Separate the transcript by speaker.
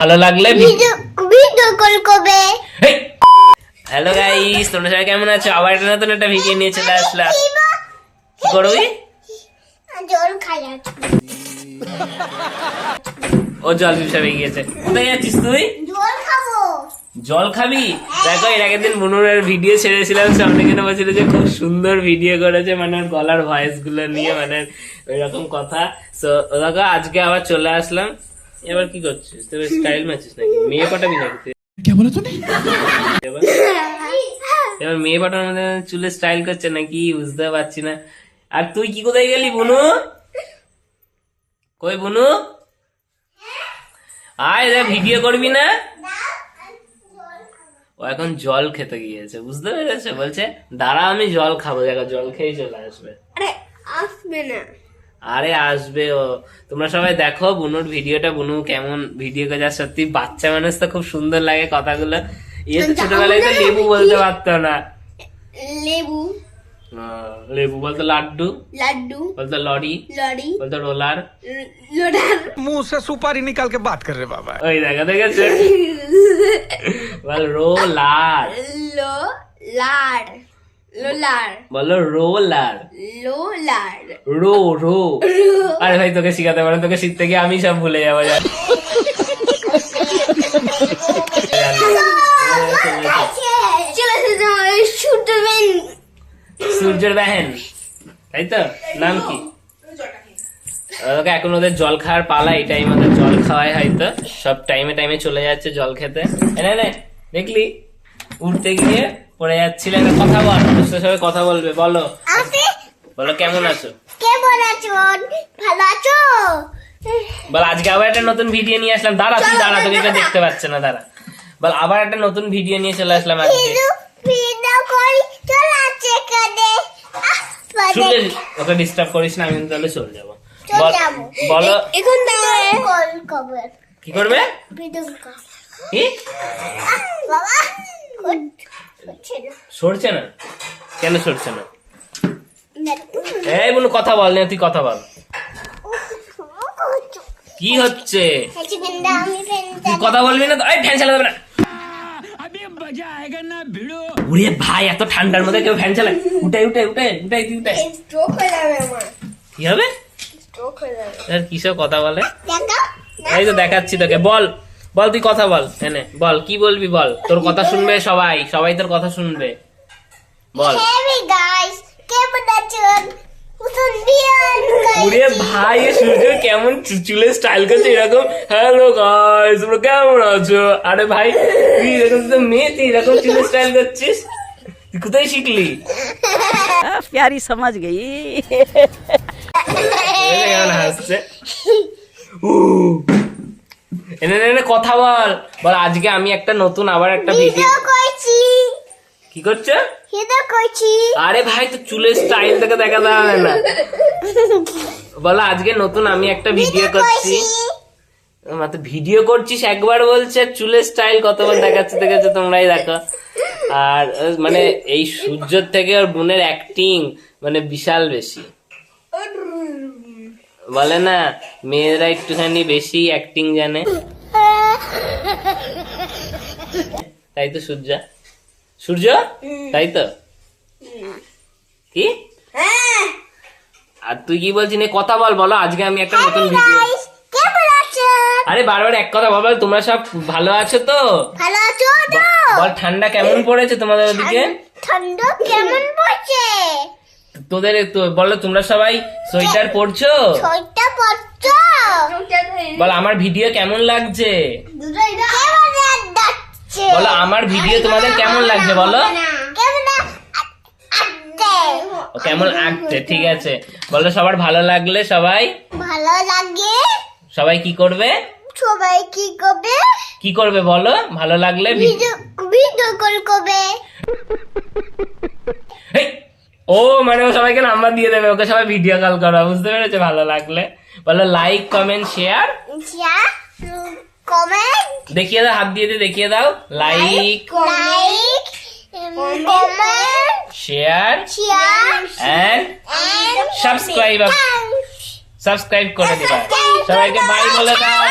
Speaker 1: ভালো লাগলে
Speaker 2: video video call করবে।
Speaker 1: হ্যালো গাইস তোমরা সবাই কেমন আছো? আবার একটা নতুন একটা ভিডিও নিয়ে চলে আসলাম। কি করবি?
Speaker 2: জল খাই
Speaker 1: ও জল পিসাবে গিয়েছে। কোথায় যাচ্ছিস তুই?
Speaker 2: জল খাব।
Speaker 1: জল খাবি? দেখো এর আগের দিন ভিডিও ছেড়েছিলাম সামনে কিনে বলছিল যে খুব সুন্দর ভিডিও করেছে মানে ওর গলার ভয়েসগুলো নিয়ে মানে ওইরকম কথা। তো দেখো আজকে আবার চলে আসলাম। এবার কি করছিস? তোর স্টাইল মারছিস নাকি? মেয়ে পাঠাবি নাকি
Speaker 3: কে বলে তুমি
Speaker 1: এবার? মেয়ে পাঠানোর চুলে স্টাইল করছে নাকি? বুঝতে পারছি না। আর তুই কি কোথায় গেলি বুনু? কই বুনু? আয় এটা ভিডিও করবি না? ও এখন জল খেতে গিয়েছে বুঝতে পেরেছে? বলছে দাঁড়া আমি জল খাব। দেখা জল খেয়ে চলে আসবে।
Speaker 2: আরে আসবে না।
Speaker 1: আরে আসবে ও। তোমরা সবাই দেখো বুনুর ভিডিওটা। বুনু কেমন ভিডিও করে যা সত্যি বাচ্চা মানুষ তো খুব সুন্দর লাগে কথাগুলো। ইয়ে তো আচ্ছা, ছোটবেলায় তো লেবু বলতে পারতো না।
Speaker 2: লেবু।
Speaker 1: লেবু বলতো লাড্ডু
Speaker 2: লাড্ডু।
Speaker 1: বলতো লরি
Speaker 2: লরি।
Speaker 1: বলতো রোলার।
Speaker 3: রোলার। মুঁহ সে সুপারি নিকাল বাত কর রে বাবা।
Speaker 1: ওই দেখা দেখেছে? বল রোলার।
Speaker 2: লো লাড় লোলার
Speaker 1: বলো রোলার।
Speaker 2: লোলার
Speaker 1: rho rho. আরে ভাই তোকে শিখাতে পারে তোকে শিখতে গিয়ে আমি সব ভুলে যাব সূর্যের বাহেন। তাই তো? নাম কি? ওকে এখন ওদের জল খাওয়ার পালা এই টাইম ওদের জল খাওয়াই হয়তো। সব টাইমে টাইমে চলে যাচ্ছে জল খেতে। দেখলি? উঠতে গিয়ে পড়ে যাচ্ছিল একটা কথা বল তোর সবাই কথা বলবে বলো। বলো কেমন আছো?
Speaker 2: কেমন আছো ভালো আছো?
Speaker 1: বল আজকে আবার একটা নতুন ভিডিও নিয়ে আসলাম। দাঁড়া তুই দাঁড়া তোকে কেউ দেখতে পাচ্ছে না দাঁড়া। বল আবার একটা নতুন ভিডিও নিয়ে চলে আসলাম আজকে।
Speaker 2: ভিডিও ভিডিও করি চলে
Speaker 1: ওকে ডিস্টার্ব করিস না আমি কিন্তু তাহলে চলে যাব।
Speaker 2: চলে
Speaker 1: বল- বলো।
Speaker 2: এখন দাঁড়ায় কল কবে
Speaker 1: কি করবে?
Speaker 2: ভিডিও কল
Speaker 1: কি?
Speaker 2: বাবা।
Speaker 1: সরছে না কেন সরছে না এই বলুন কথা বল না তুই কথা বল। কি হচ্ছে? তুই কথা বলবি না এই ফ্যান চালাবে না। ওরে ভাই এত ঠান্ডার মধ্যে কেউ ফ্যান চালায়? উঠাই উঠাই উঠাই উঠাই তুই উঠাই। কি হবে? কিসব কথা বলে? এই তো দেখাচ্ছি তোকে বল। বল তুই কথা বল এনে। বল কি বলবি বল? তোর কথা শুনবে সবাই সবাই তোর কথা শুনবে। বল। ওরে ভাই সূর্য কেমন চুলে স্টাইল করছে এরকম। হ্যালো গাইস তোমরা কেমন আছো? আরে ভাই তুই এরকম তো মেয়ে তুই এরকম চুলে স্টাইল করছিস? তুই কোথায় শিখলি? প্যারি সমাজ গেই। হাসছে? ও এনে এনে, কথা বল। বল আজকে আমি একটা নতুন আবার একটা ভিডিও
Speaker 2: করছি।
Speaker 1: কি করছ?
Speaker 2: ভিডিও করছি।
Speaker 1: আরে ভাই তো চুলের স্টাইল থেকে দেখা যাবে না। বলো আজকে নতুন আমি একটা ভিডিও করছি। মাত্র ভিডিও করছিস? একবার বলছে চুলের স্টাইল কতবার দেখাচ্ছে দেখেছ তোমরাই দেখো। আর মানে এই সূর্যর থেকে ওর বোনের অ্যাক্টিং মানে বিশাল বেশি। বলে না মেয়েরা একটুখানি বেশি অ্যাক্টিং জানে। তাই তো সূর্য। সূর্য? তাই তো? কি? আর তুই কি বলছিস? নে কথা বল বলো আজকে আমি একটা নতুন ভিডিও আরে বারবার এক কথা বল তোমরা সব ভালো আছো তো?
Speaker 2: ভালো আছো তো?
Speaker 1: বল ঠান্ডা কেমন পড়েছে তোমাদের ওদিকে?
Speaker 2: ঠান্ডা কেমন পড়ছে?
Speaker 1: তোদের তো বলো তোমরা সবাই সোয়েটার পরছো?
Speaker 2: ছয়টা পড়ছো
Speaker 1: বল আমার ভিডিও কেমন লাগছে? বলো আমার ভিডিও তোমাদের কেমন লাগছে বলো?
Speaker 2: কেমন
Speaker 1: আঁকতে ঠিক আছে। বলো সবার ভালো লাগলে সবাই?
Speaker 2: ভালো লাগে?
Speaker 1: সবাই কি করবে?
Speaker 2: সবাই কি করবে?
Speaker 1: কি করবে বলো? ভালো লাগলে
Speaker 2: ভিডিও ভিডিও কল করবে!
Speaker 1: ও মানে ও সবাইকে নাম্বার দিয়ে দেবে ওকে সবাই ভিডিও কল করো বুঝতে পেরেছ? ভালো লাগলে। বলো লাইক কমেন্ট শেয়ার
Speaker 2: কমেন্ট
Speaker 1: দেখিয়ে দাও হাত দিয়ে দিয়ে দেখিয়ে দাও। Like
Speaker 2: like comment
Speaker 1: share
Speaker 2: and
Speaker 1: subscribe subscribe করে দিবা। সবাইকে বাই বলে দাও।